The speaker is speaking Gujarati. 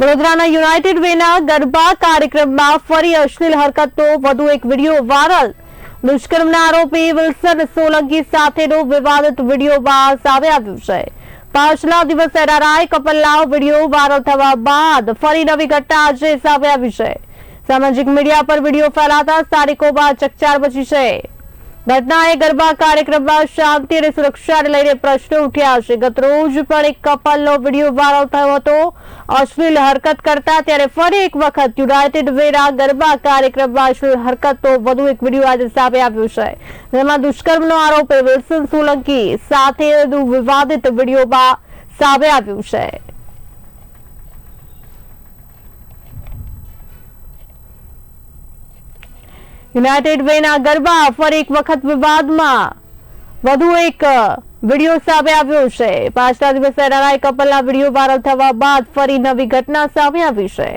વડોદરાના યુનાઇટેડ વેના ગરબા કાર્યક્રમમાં ફરી અશ્લીલ હરકતનો વધુ એક વીડિયો વાયરલ. દુષ્કર્મના આરોપી વિલ્સન સોલંકી સાથેનો વિવાદિત વીડિયો સામે આવ્યો છે. પાછલા દિવસે એનઆરઆઈ કપલના વીડિયો વાયરલ થવા બાદ ફરી નવી ઘટના આજે સામે આવી છે. સામાજિક મીડિયા પર વીડિયો ફેલાતા સ્થાનિકોમાં ચકચાર મચી છે. ઘટનાએ ગરબા કાર્યક્રમમાં શાંતિ અને સુરક્ષાને લઈને પ્રશ્નો ઉઠ્યા છે. ગતરોજ પણ એક કપલનો વીડિયો વાયરલ થયો હતો. અશ્લીલ હરકત કરતા ત્યારે ફરી એક વખત યુનાઇટેડ વેરા ગરબા કાર્યક્રમમાં અશ્લીલ હરકતનો વધુ એક વીડિયો આજે સામે આવ્યો છે. જેમાં દુષ્કર્મનો આરોપ વિલ્સન સોલંકી સાથેનું વિવાદિત વિડીયોમાં સામે આવ્યું છે. યુનાઇટેડ વેના ગરબા ફરી એક વખત વિવાદમાં વધુ એક વીડિયો સામે આવ્યો છે. પાંચના દિવસે એનઆરઆઈ કપલના વીડિયો વાયરલ થવા બાદ ફરી નવી ઘટના સામે આવી છે.